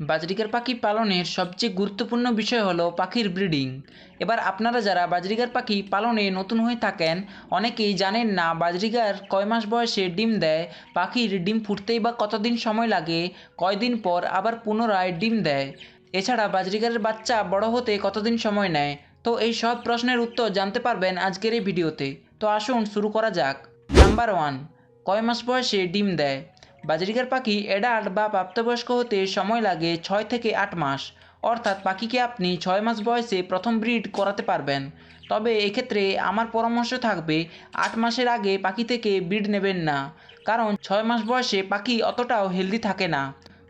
বাজরিকার পাখি পালনের সবচেয়ে গুরুত্বপূর্ণ বিষয় হলো পাখির ব্রিডিং। এবার আপনারা যারা বাজরিকার পাখি পালনে নতুন হয়ে থাকেন, অনেকেই জানেন না বাজরিকার কয় মাস বয়সে ডিম দেয়, পাখির ডিম ফুটতেই বা কতদিন সময় লাগে, কয়দিন পর আবার পুনরায় ডিম দেয়। এছাড়া বাজরিকারের বাচ্চা বড় হতে কতদিন সময় নেয়? তো এই সব প্রশ্নের উত্তর জানতে পারবেন আজকের এই ভিডিওতে। তো আসুন শুরু করা যাক। নাম্বার ওয়ান, কয় মাস বয়সে ডিম দেয়? বাজরিকার পাখি অ্যাডাল্ট বা প্রাপ্তবয়স্ক হতে সময় লাগে ছয় থেকে আট মাস। অর্থাৎ পাখিকে আপনি ছয় মাস বয়সে প্রথম ব্রিড করাতে পারবেন। তবে এক্ষেত্রে আমার পরামর্শ থাকবে, আট মাসের আগে পাখি থেকে ব্রিড নেবেন না। কারণ ছয় মাস বয়সে পাখি অতটাও হেলদি থাকে না।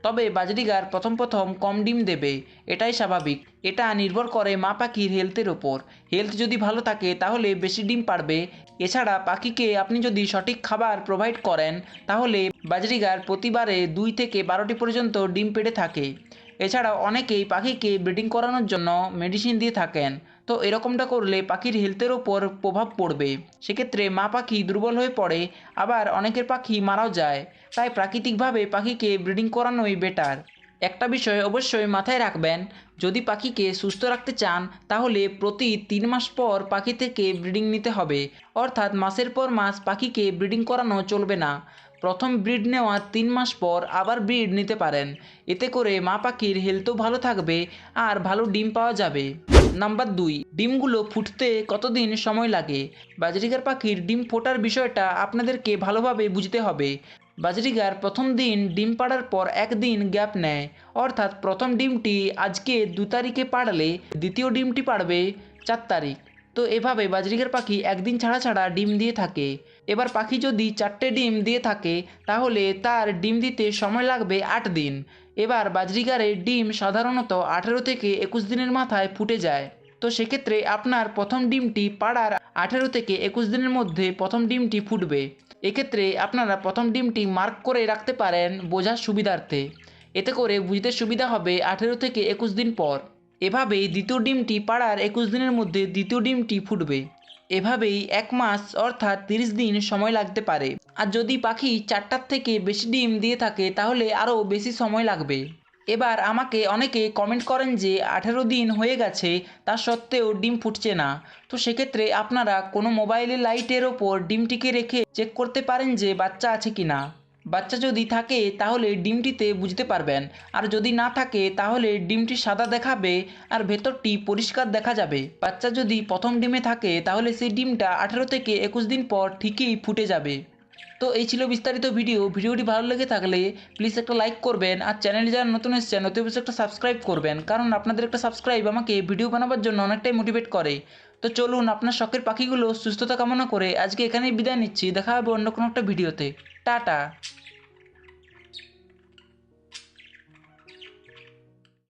তবে বাজরিগার প্রথম প্রথম কম ডিম দেবে, এটাই স্বাভাবিক। এটা নির্ভর করে মা পাখির হেলথের ওপর। হেলথ যদি ভালো থাকে, তাহলে বেশি ডিম পারবে। এছাড়া পাখিকে আপনি যদি সঠিক খাবার প্রোভাইড করেন, তাহলে বাজরিগার প্রতিবারে দুই থেকে বারোটি পর্যন্ত ডিম পেড়ে থাকে। এছাড়াও অনেকেই পাখিকে ব্রিডিং করানোর জন্য মেডিসিন দিয়ে থাকেন। তো এরকমটা করলে পাখির হেলথের ওপর প্রভাব পড়বে। সেক্ষেত্রে মা পাখি দুর্বল হয়ে পড়ে, আবার অনেকের পাখি মারাও যায়। তাই প্রাকৃতিকভাবে পাখিকে ব্রিডিং করানোই বেটার একটা বিষয় অবশ্যই মাথায় রাখবেন, যদি পাখিকে সুস্থ রাখতে চান, তাহলে প্রতি তিন মাস পর পাখি থেকে ব্রিডিং নিতে হবে। অর্থাৎ মাসের পর মাস পাখিকে ব্রিডিং করানো চলবে না। প্রথম ব্রিড নেওয়ার তিন মাস পর আবার ব্রিড নিতে পারেন। এতে করে মা পাখির হেলথও ভালো থাকবে, আর ভালো ডিম পাওয়া যাবে। নাম্বার দুই, ডিমগুলো ফুটতে কতদিন সময় লাগে? বাজরিকার পাখির ডিম ফোটার বিষয়টা আপনাদেরকে ভালোভাবে বুঝতে হবে। বাজরিগার প্রথম দিন ডিম পাড়ার পর একদিন গ্যাপ নেয়। অর্থাৎ প্রথম ডিমটি আজকে দু তারিখে পাড়লে দ্বিতীয় ডিমটি পাড়বে চার তারিখ। তো এভাবে বাজরিগার পাখি একদিন ছাড়া ছাড়া ডিম দিয়ে থাকে। এবার পাখি যদি চারটে ডিম দিয়ে থাকে, তাহলে তার ডিম দিতে সময় লাগবে আট দিন। এবার বাজরিগারের ডিম সাধারণত আঠেরো থেকে একুশ দিনের মাথায় ফুটে যায়। তো সেক্ষেত্রে আপনার প্রথম ডিমটি পাড়ার আঠেরো থেকে একুশ দিনের মধ্যে প্রথম ডিমটি ফুটবে। এক্ষেত্রে আপনারা প্রথম ডিমটি মার্ক করে রাখতে পারেন বোঝার সুবিধার্থে। এতে করে বুঝতে সুবিধা হবে আঠেরো থেকে একুশ দিন পর। এভাবেই দ্বিতীয় ডিমটি পাড়ার একুশ দিনের মধ্যে দ্বিতীয় ডিমটি ফুটবে। এভাবেই এক মাস অর্থাৎ তিরিশ দিন সময় লাগতে পারে। আর যদি পাখি চারটার থেকে বেশি ডিম দিয়ে থাকে, তাহলে আরও বেশি সময় লাগবে। এবার আমাকে অনেকে কমেন্ট করেন যে, আঠেরো দিন হয়ে গেছে, তা সত্ত্বেও ডিম ফুটছে না। তো সেক্ষেত্রে আপনারা কোনো মোবাইলের লাইটের ওপর ডিমটিকে রেখে চেক করতে পারেন যে বাচ্চা আছে কি না বাচ্চা যদি থাকে, তাহলে ডিমটিতে বুঝতে পারবেন। আর যদি না থাকে, তাহলে ডিমটি সাদা দেখাবে আর ভেতরটি পরিষ্কার দেখা যাবে। বাচ্চা যদি প্রথম ডিমে থাকে, তাহলে সেই ডিমটা আঠেরো থেকে একুশ দিন পর ঠিকই ফুটে যাবে। তো এই ছিল বিস্তারিত ভিডিও। ভিডিওটি ভালো লেগে থাকলে প্লিজ একটা লাইক করবেন আর চ্যানেলে যারা নতুন এসেছেন অবশ্যই একটা সাবস্ক্রাইব করবেন। কারণ আপনাদের একটা সাবস্ক্রাইব আমাকে ভিডিও বানাবার জন্য অনেকটাই মোটিভেট করে। তো চলুন আপনার শখের পাখিগুলো সুস্থতা কামনা করে আজকে এখানেই বিদায় নিচ্ছি। দেখা হবে অন্য কোনো একটা ভিডিওতে। টাটা।